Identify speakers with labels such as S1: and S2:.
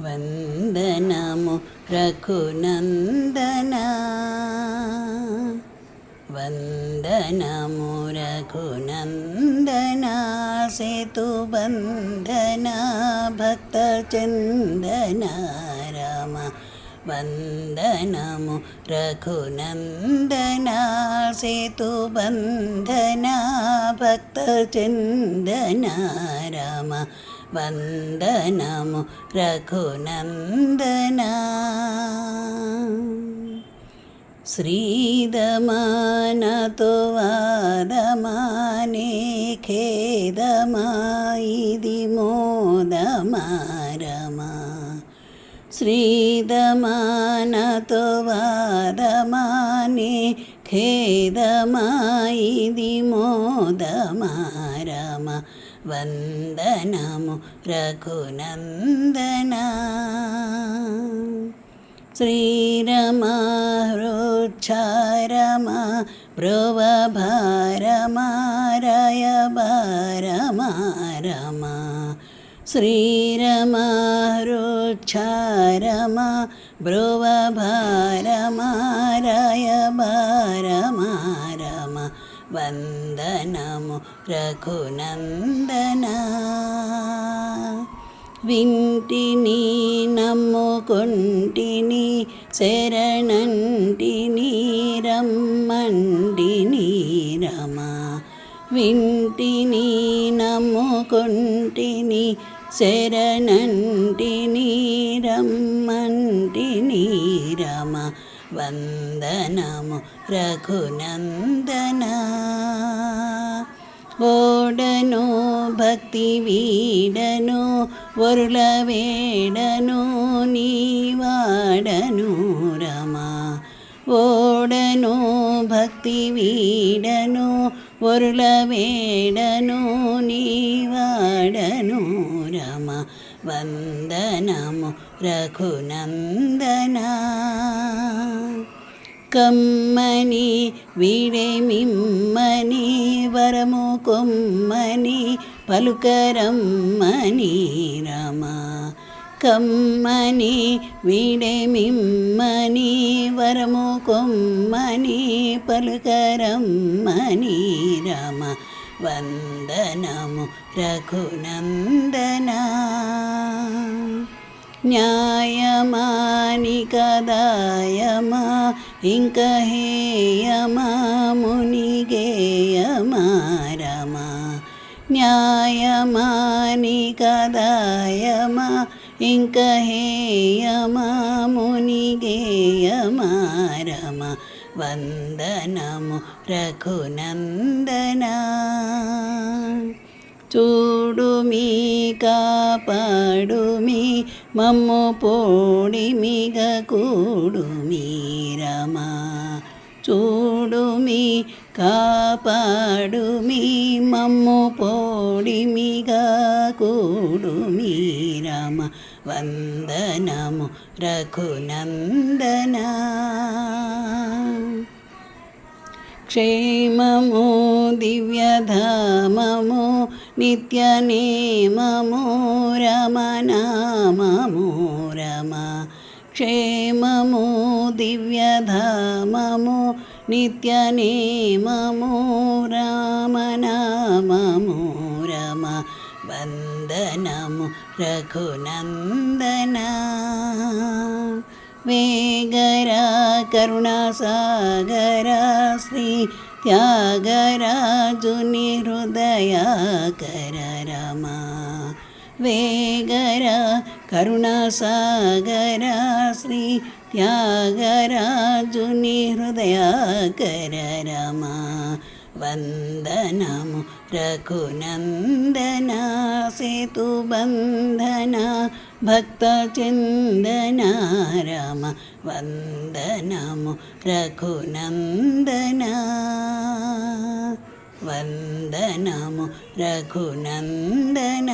S1: वन्दनमु रघुनन्दना। वन्दनमु रघुनन्दना सेतुवन्दना भक्त चिन्दना राम वन्दनमु रघुनन्दना सेतुबन्धना सेतुबन्दना राम वन्दनमु रघुनन्दना। श्रीदमानतो वादमाने खेदमा इति मोदमा रम శ్రీదమానతో వాదమానే ఖేదమాయిది మోదమారమ వందనము రఘునందన శ్రీరమాహృచ్చారమా బ్రువభారమారయ భారమారమా శ్రీరమాహృచ్చారమా బ్రువభారమారయ భారమారమ వందనము రఘునందన వింటిని నమ్ముకొంటిని శరణంటిని రమ్మండిని రమ వింటిని నమ్ముకుంటిని శరణంటిని రమ్మంటిని రమ వందనము రఘునందన. ఓడను భక్తి వీడను వరుల వేడను నీవాడను రమ. ఓడను భక్తి వీడను వరుల వేడను నీవాడను రమ వందనము రఘునందన కమ్మని వీడేమిమ్మని వరము కొమ్మని పలుకరమ్మని రమ కమ్మని వీడేమిమ్మని వరము కొమ్మని పలుకరమ్మని రమ వందనము రఘునందన. న్యాయమాని కదాయమా ఇంక హేయమా మునిగేయమా రమా. న్యాయమాని కదాయమా ఇంక హేయమా మునిగేయమా రమ వందనము రఘునందన. చూడుమి కాపాడుమి మమ్ము పోడిమిగ కూడుమి రమా. చూడుమి కాపాడుమి మమ్ము పోడిమిగా కూడుమి రమ. वन्दनमु रघुनन्दना। क्षेममो दिव्यधाममो नित्यनेममो रमनाममो रमा। क्षेममो दिव्यधाममो नित्यनेममो रामनाममो रमा। നന്ദനമു രഘുനന്ദന. വേഗരാ കരുണാസാഗരാ ശ്രീ ത്യാഗരാജുനി ഹൃദയാകര രമ. വേഗര കരുണാസാഗര ശ്രീ ത്യാഗരാജുനി ഹൃദയാകര രമ. വന്ദനമു രഘുനന്ദന. సేతుబంధన భక్త చందన రామ వందనము రఘునందన వందనము రఘునందన